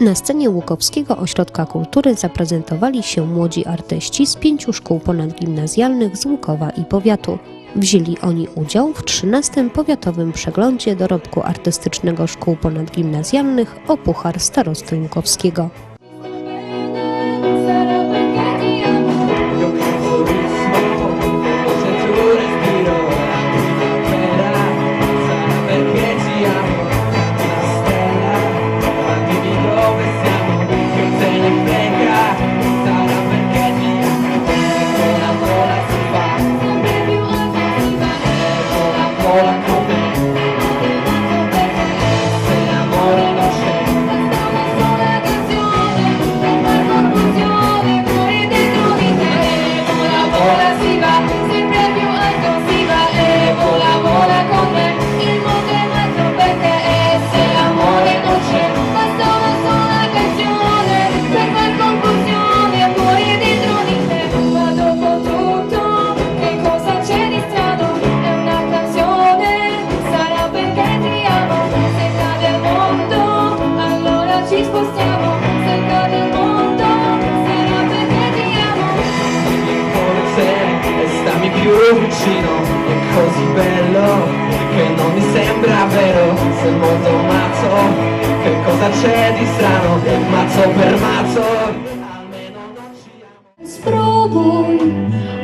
Na scenie Łukowskiego Ośrodka Kultury zaprezentowali się młodzi artyści z pięciu szkół ponadgimnazjalnych z Łukowa i powiatu. Wzięli oni udział w 13. Powiatowym Przeglądzie Dorobku Artystycznego Szkół Ponadgimnazjalnych o Puchar Starosty Łukowskiego. Vicino è così bello che non mi sembra vero. Se il mondo mazzo che cosa c'è di strano mazzo per mazzo Spróbuj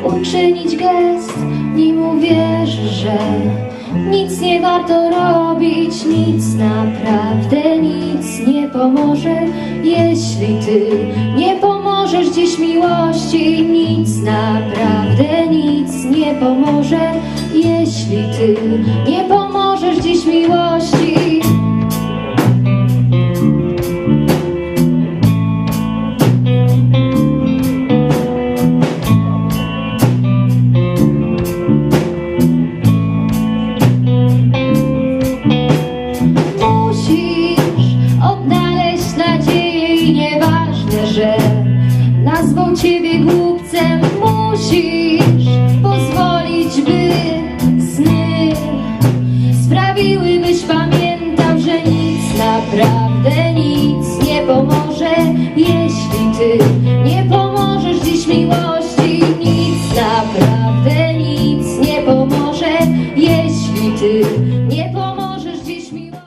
uczynić gest, nim uwierzysz, że nic nie warto robić, nic naprawdę nic nie pomoże, jeśli ty nie pomożesz dziś miłości, nic naprawdę nic nie pomoże, jeśli ty nie ciebie głupcem musisz pozwolić, by sny sprawiły, byś pamiętał, że nic, naprawdę nic nie pomoże, jeśli ty nie pomożesz dziś miłości, nic, naprawdę nic nie pomoże, jeśli ty nie pomożesz dziś miłości.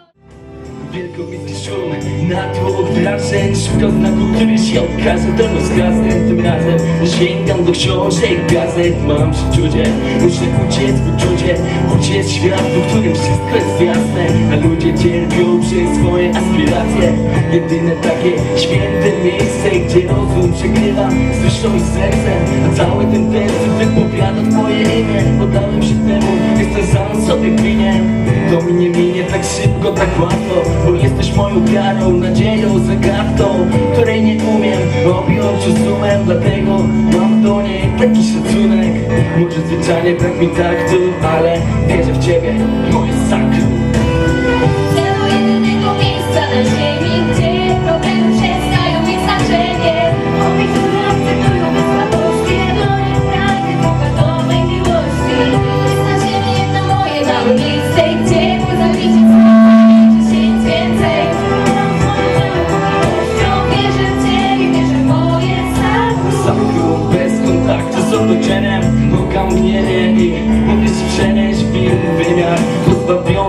Na tło wdrażeń Szukał znaku, który się okaże To rozkazem tym razem Sięgam do książek, gazet Mam przeczucie, muszę uciec w uczucie Uciec świat, w którym wszystko jest jasne. A ludzie cierpią przez swoje aspiracje. Jedyne takie święte miejsce Gdzie rozum przegrywa z duszą i sercem. A cały ten test wypowiada twoje imię. Podałem się temu, jestem sam sobie winien To mi nie minie tak szybko, tak łatwo Bo jesteś moją wiarą, nadzieją, zagadką Której nie umiem. Objąć rozumem Dlatego mam do niej taki szacunek. Może zwyczajnie brak mi taktu Ale wierzę w ciebie, moje sakrum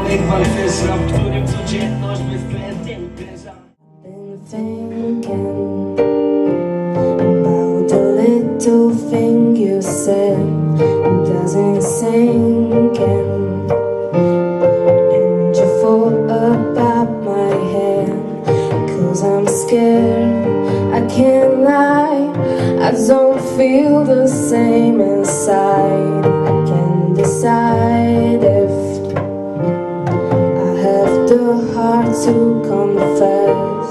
Pozbawionych pancerza, w którym codzienność bezwzględnie uderza Been thinking about the little thing you said doesn't sink in, and you fall about my head. Cause I'm scared, I can't lie, I don't feel the same inside. I can't decide the heart to confess.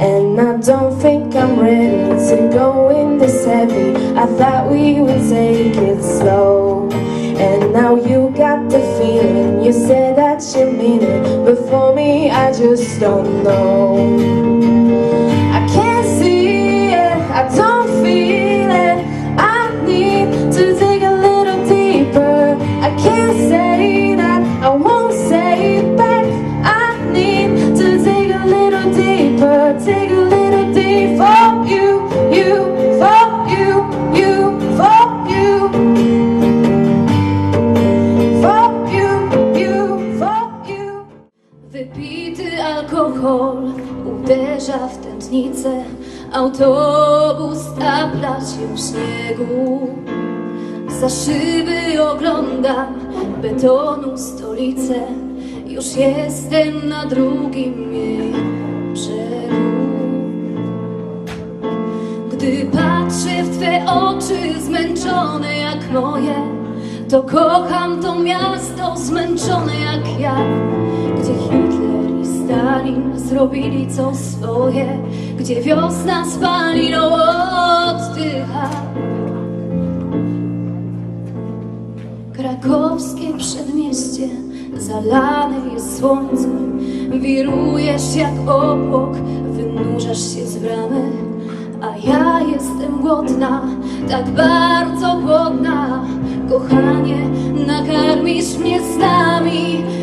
And I don't think I'm ready to go in this heavy. I thought we would take it slow. And now you got the feeling. You said that you mean it. But for me, I just don't know. W tętnicę Autobus tapla się w śniegu. Za szyby oglądam betonu stolicę. Już jestem na drugim jej brzegu. Gdy patrzę w Twe oczy zmęczone jak moje To kocham to miasto zmęczone jak ja. Gdzie Stalin zrobili co swoje Gdzie wiosna spaliną oddycha. Krakowskie przedmieście zalane jest słońcem Wirujesz jak obłok, wynurzasz się z bramy. A ja jestem głodna, tak bardzo głodna. Kochanie, nakarmisz mnie snami. Gdy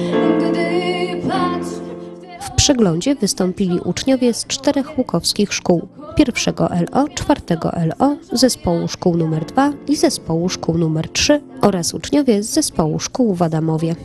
przeglądzie wystąpili uczniowie z czterech łukowskich szkół. Pierwszego LO, czwartego LO, zespołu szkół nr 2 i zespołu szkół nr 3 oraz uczniowie z zespołu szkół w Adamowie.